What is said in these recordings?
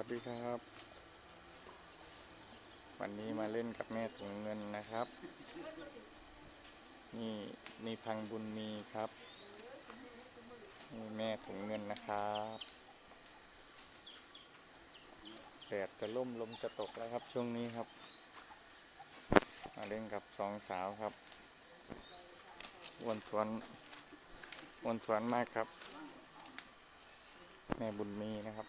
วัสดีครับ วันนี้มาเล่นกับแม่ถุงเงินนะครับ นี่นี่พังบุญมีครับนี่แม่ถุงเงินนะครับแดดจะล่มลมจะตกแล้วครับช่วงนี้ครับ มาเล่นกับสองสาวครับวนทวนวนทวนมากครับ แม่บุญมีนะครับ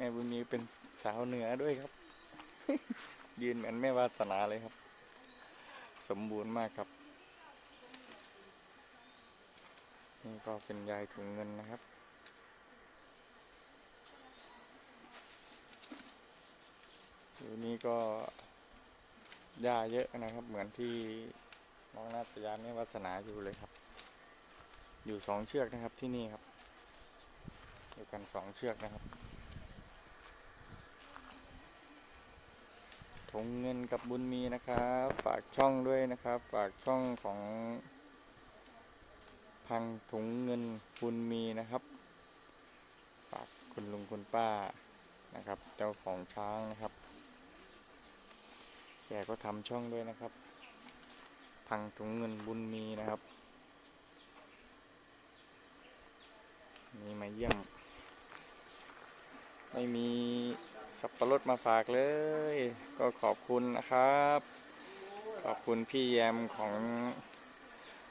แม่บุญมีเป็นสาวเหนือด้วยครับ ยืนเหมือนแม่วาสนาเลยครับ สมบูรณ์มากครับ นี่ก็เป็นยายถุงเงินนะครับอยู่นี่ก็หญ้าเยอะนะครับ เหมือนที่น้องนาตยาแม่วาสนาอยู่เลยครับ อยู่สองเชือกนะครับที่นี่ครับอยู่กันสองเชือกนะครับ งเงินกับบุญมีนะครับ ฝากช่องด้วยนะครับ ฝากช่องของพังถุงเงินบุญมีนะครับ ฝากคุณลุงคุณป้านะครับ เจ้าของช้างนะครับแกก็ทำช่องด้วยนะครับ พังถุงเงินบุญมีนะครับมีมาเยี่ยม ไม่มี สับปะรดมาฝากเลย ก็ขอบคุณนะครับ ขอบคุณพี่แยมของ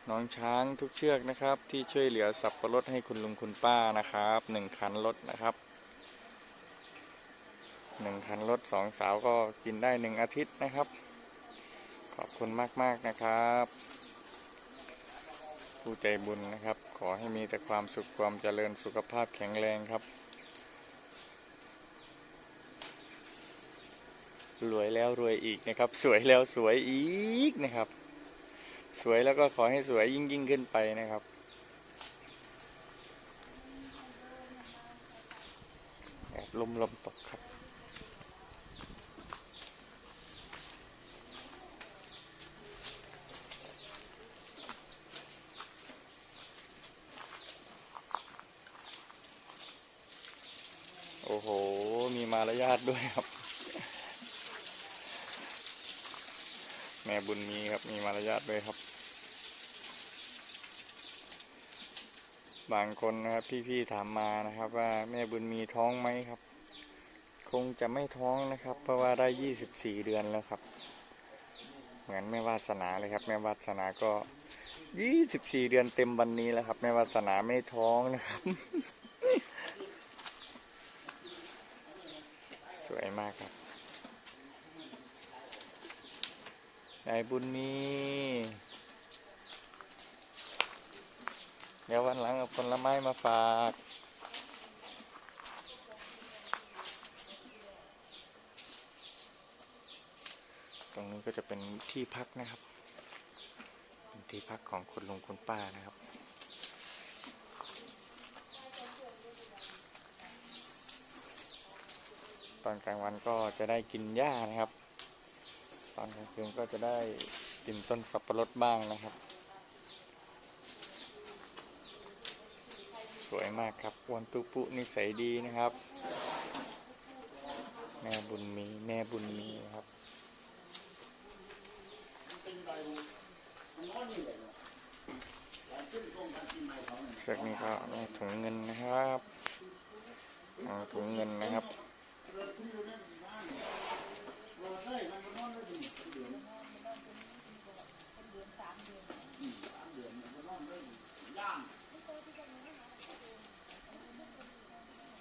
น้องช้างทุกเชือกนะครับ ที่ช่วยเหลือสับปะรดให้คุณลุงคุณป้านะครับหนึ่งคันรถนะครับหนึ่งคันรถสองสาวก็กินได้หนึ่งอาทิตย์นะครับ ขอบคุณมากๆนะครับ ผู้ใจบุญนะครับ ขอให้มีแต่ความสุขความเจริญสุขภาพแข็งแรงครับ รวยแล้วรวยอีกนะครับ สวยแล้วสวยอีกนะครับ สวยแล้วก็ขอให้สวยยิ่งยิ่งขึ้นไปนะครับ แอบลมลมตกครับ โอ้โห มีมารยาทด้วยครับ แม่บุญมีครับ มีมารยาทด้วยครับ บางคนนะครับ พี่ๆถามมานะครับว่าแม่บุญมีท้องไหมครับ คงจะไม่ท้องนะครับ เพราะว่าได้ยี่สิบสี่เดือนแล้วครับ เหมือนแม่วาสนาเลยครับ แม่วาสนาก็ยี่สิบสี่เดือนเต็มวันนี้แล้วครับ แม่วาสนาไม่ท้องนะครับ สวยมากครับ นายบุญมี เดี๋ยววันหลังเอาผลไม้มาฝากตรงนี้ก็จะเป็นที่พักนะครับ เป็นที่พักของคุณลุงคุณป้านะครับ ตอนกลางวันก็จะได้กินหญ้านะครับ ตอนกลางคืนก็จะได้กินต้นสับปะรดบ้างนะครับ สวยมากครับอ้วนตุปุนิสัยดีนะครับ แม่บุญมีแม่บุญมีครับเชือกนี้ก็แม่ถุงเงินนะครับถุงเงินนะครับ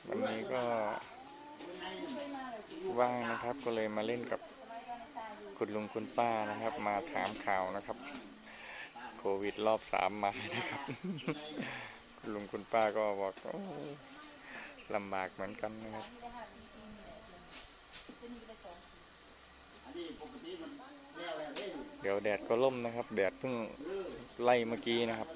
วันนี้ก็ว่างนะครับ ก็ เล่นกับคุณลุงคุณป้านะครับ มาถามข่าวนะครับ โควิดรอบสามมานะครับ คุณลุงคุณป้าก็บอกอลำบากเหมือนกันนะครับเดี๋ยวแดดก็ล่มนะครับ แดดเพิ่งไล่เมื่อกี้นะครับ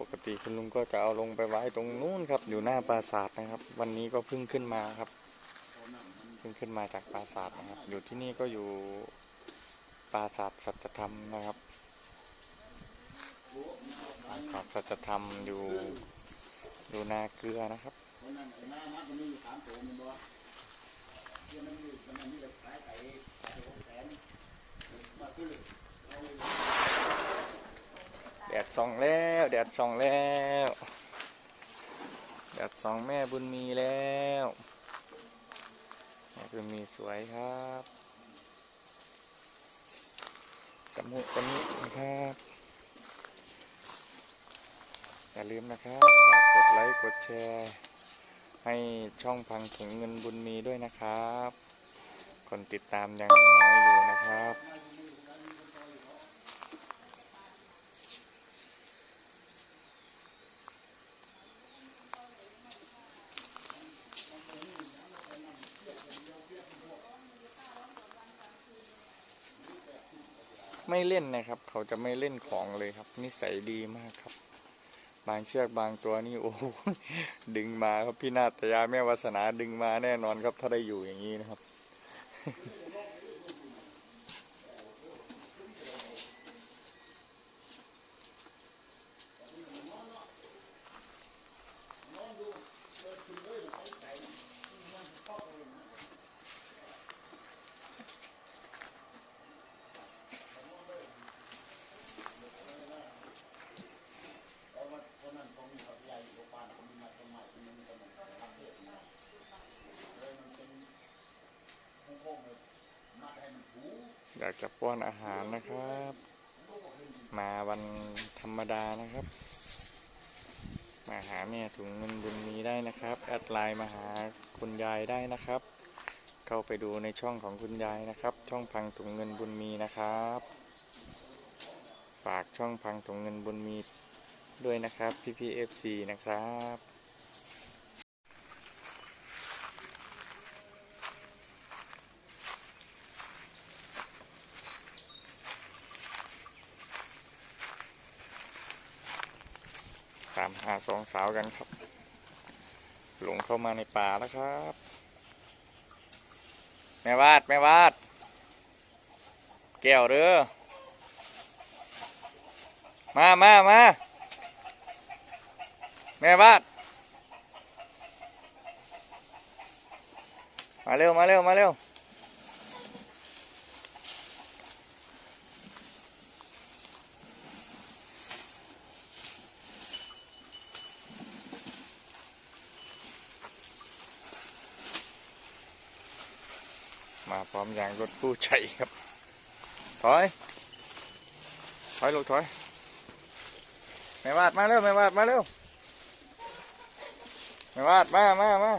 ปกติคุณลุงก็จะเอาลงไปไว้ตรงนู้นครับ อยู่หน้าปราสาทนะครับ วันนี้ก็เพิ่งขึ้นมาครับเพิ่งขึ้นมาจากปราสาทนะครับ อยู่ที่นี่ก็อยู่ปราสาทสัจธรรมนะครับปราสาทสัจธรรมอยู่ดูนาเกลือนะครับมาซื้อ แดดส่องแล้วแดดส่องแล้วแดดส่องแม่บุญมีแล้วแม่บุญมีสวยครับกระมุกกระมินะครับอย่าลืมนะครับฝากกดไลค์กดแชร์ให้ช่องพังถุงเงินบุญมีด้วยนะครับ คนติดตามยังน้อยอยู่นะครับ ไม่เล่นนะครับ เขาจะไม่เล่นของเลยครับ นิสัยดีมากครับ บางเชือกบางตัวนี่โอ้โหดึงมาครับพี่นาตยาแม่วาสนาดึงมาแน่นอนครับถ้าได้อยู่อย่างนี้นะครับ เอามาคนนั้นเขามีกับใหญ่อยู่บ้านเขามีมาต้นไม้ที่มันมีต้นไม้ทำเพื่อมาเลยมันเป็นโค้งๆเลยมัดให้มันถู อยากจะป้อนอาหารนะครับ มาวันธรรมดานะครับ มาหาแม่ถุงเงินบุญมีได้นะครับ แอดไลน์มาหาคุณยายได้นะครับ เข้าไปดูในช่องของคุณยายนะครับ ช่องพังถุงเงินบุญมีนะครับ ฝากช่องพังถุงเงินบุญมีด้วยนะครับพี่พีเอฟซีนะครับ ตามหาสองสาวกันครับ หลงเข้ามาในป่าแล้วครับ แม่วาด แม่วาด แก้วเด้อ มามามาแม่วาด มาเร็ว มาเร็ว มาเร็ว มาพร้อม ยางรถกู้ใจครับ ถอย ถอยลูกถอยแม่วาดมาเร็วแม่วาดมาเร็วแม่วาดมามามา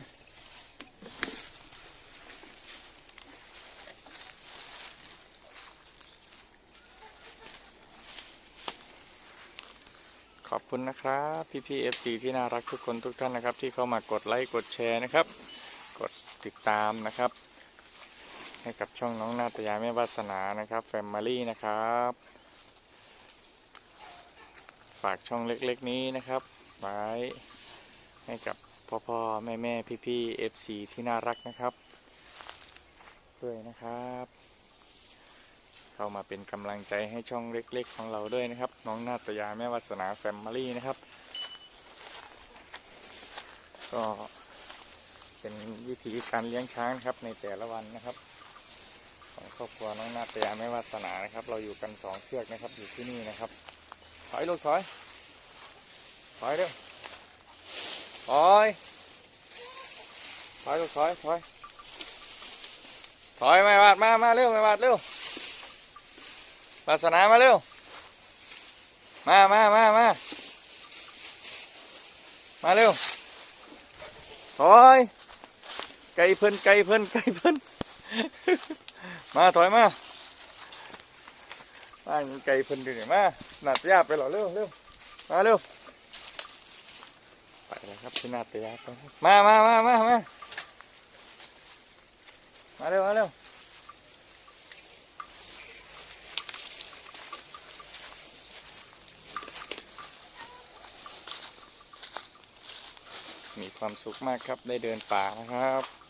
ขอบคุณนะครับพี่พี่เอฟซีที่น่ารักทุกคนทุกท่านนะครับ ที่เข้ามากดไลค์กดแชร์นะครับ กดติดตามนะครับ ให้กับช่องน้องนาตยาแม่วาสนานะครับแฟมิลี่นะครับ ฝากช่องเล็กๆนี้นะครับไว้ให้กับพ่อพ่อแม่แม่พี่พี่เอฟซีที่น่ารักนะครับด้วยนะครับ เข้ามาเป็นกำลังใจให้ช่องเล็ก ๆ ของเราด้วยนะครับ น้องนาตยาแม่วาสนาแฟมิลี่นะครับ ก็เป็นวิธีการเลี้ยงช้างครับในแต่ละวันนะครับ ครอบครัวน้องนาตยาไม่วาสนานะครับ เราอยู่กันสองเชือกนะครับอยู่ที่นี่นะครับ ถอยลูกถอย ถอยเร็วถอยถอยลูกถอยถอยถอยไม่วาดมามาเร็วไม่วาดเร็ววาสนามาเร็วมามามามามาเร็วถอยไก่เพิ่นไก่เพิ่นไก่เพิ่น มาถอยมาบ้านไก่เพิ่นดูหน่อยมาหนาตยาไปหรอเร็วเร็วมาเร็วไปแล้วครับพี่นาตยาไปมามามามามามาเร็วมาเร็วมีความสุขมากครับได้เดินป่านะครับ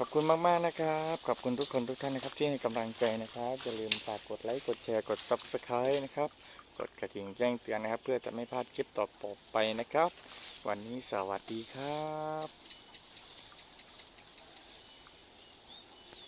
ขอบคุณมากๆนะครับ ขอบคุณทุกคนทุกท่านนะครับ ที่ให้กำลังใจนะครับอย่าลืมฝากกดไลค์กดแชร์กด Subscribe นะครับ กดกระดิ่งแจ้งเตือนนะครับ เพื่อจะไม่พลาดคลิปต่อๆไปนะครับ วันนี้สวัสดีครับ